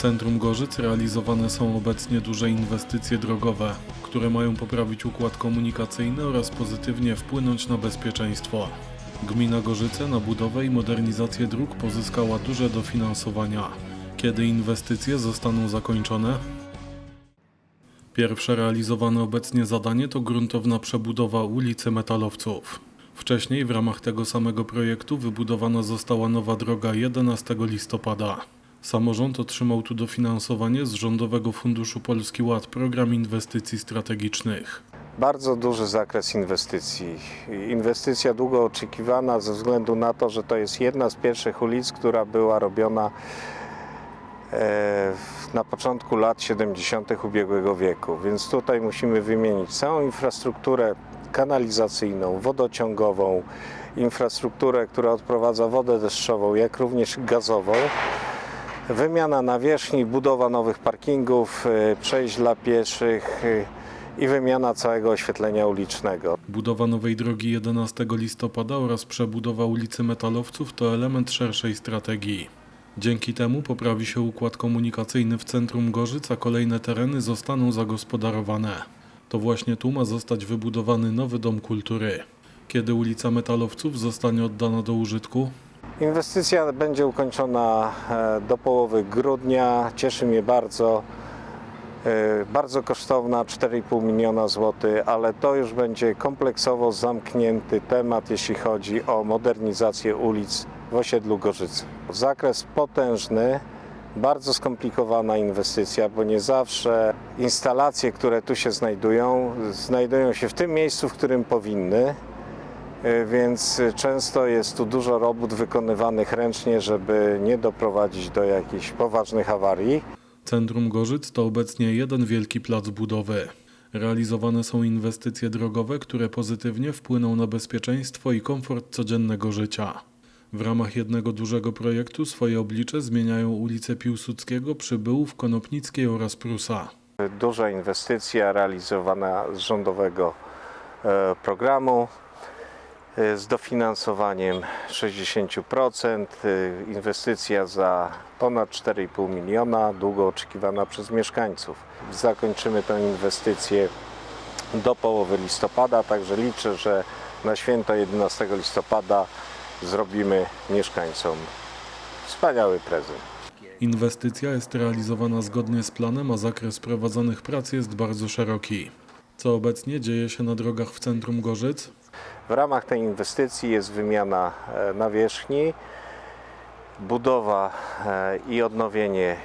centrum Gorzyc realizowane są obecnie duże inwestycje drogowe, które mają poprawić układ komunikacyjny oraz pozytywnie wpłynąć na bezpieczeństwo. Gmina Gorzyce na budowę i modernizację dróg pozyskała duże dofinansowania. Kiedy inwestycje zostaną zakończone? Pierwsze realizowane obecnie zadanie to gruntowna przebudowa ulicy Metalowców. Wcześniej w ramach tego samego projektu wybudowana została nowa droga 11 listopada. Samorząd otrzymał tu dofinansowanie z Rządowego Funduszu Polski Ład Program Inwestycji Strategicznych. Bardzo duży zakres inwestycji. Inwestycja długo oczekiwana ze względu na to, że to jest jedna z pierwszych ulic, która była robiona e, na początku lat 70. ubiegłego wieku. Więc tutaj musimy wymienić całą infrastrukturę kanalizacyjną, wodociągową, infrastrukturę, która odprowadza wodę deszczową, jak również gazową. Wymiana nawierzchni, budowa nowych parkingów, e, przejść dla pieszych e, i wymiana całego oświetlenia ulicznego. Budowa nowej drogi 11 listopada oraz przebudowa ulicy Metalowców to element szerszej strategii. Dzięki temu poprawi się układ komunikacyjny w centrum Gorzyc, a kolejne tereny zostaną zagospodarowane. To właśnie tu ma zostać wybudowany nowy dom kultury. Kiedy ulica Metalowców zostanie oddana do użytku? Inwestycja będzie ukończona e, do połowy grudnia. Cieszy mnie bardzo. E, Bardzo kosztowna, 4,5 miliona złotych, ale to już będzie kompleksowo zamknięty temat, jeśli chodzi o modernizację ulic w osiedlu Gorzycy. Zakres potężny, bardzo skomplikowana inwestycja, bo nie zawsze instalacje, które tu się znajdują, znajdują się w tym miejscu, w którym powinny. E, Więc często jest tu dużo robót wykonywanych ręcznie, żeby nie doprowadzić do jakichś poważnych awarii. Centrum Gorzyc to obecnie jeden wielki plac budowy. Realizowane są inwestycje drogowe, które pozytywnie wpłyną na bezpieczeństwo i komfort codziennego życia. W ramach jednego dużego projektu swoje oblicze zmieniają ulice Piłsudskiego, Przybyłów, Konopnickiej oraz Prusa. Duża inwestycja realizowana z rządowego e, programu z dofinansowaniem 60%. e, Inwestycja za ponad 4,5 miliona, długo oczekiwana przez mieszkańców. Zakończymy tę inwestycję do połowy listopada, także liczę, że na święto 11 listopada zrobimy mieszkańcom wspaniały prezent. Inwestycja jest realizowana zgodnie z planem, a zakres prowadzonych prac jest bardzo szeroki. Co obecnie dzieje się na drogach w centrum Gorzyc? W ramach tej inwestycji jest wymiana e, nawierzchni, budowa e, i odnowienie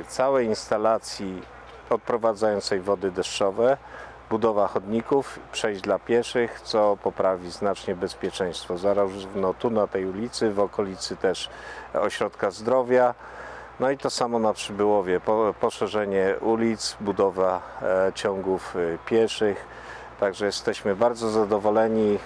e, całej instalacji odprowadzającej wody deszczowe, budowa chodników, przejść dla pieszych, co poprawi znacznie bezpieczeństwo zarówno tu na tej ulicy, w okolicy też ośrodka zdrowia. No i to samo na Przybyłowie, po, poszerzenie ulic, budowa e, ciągów e, pieszych. Także jesteśmy bardzo zadowoleni.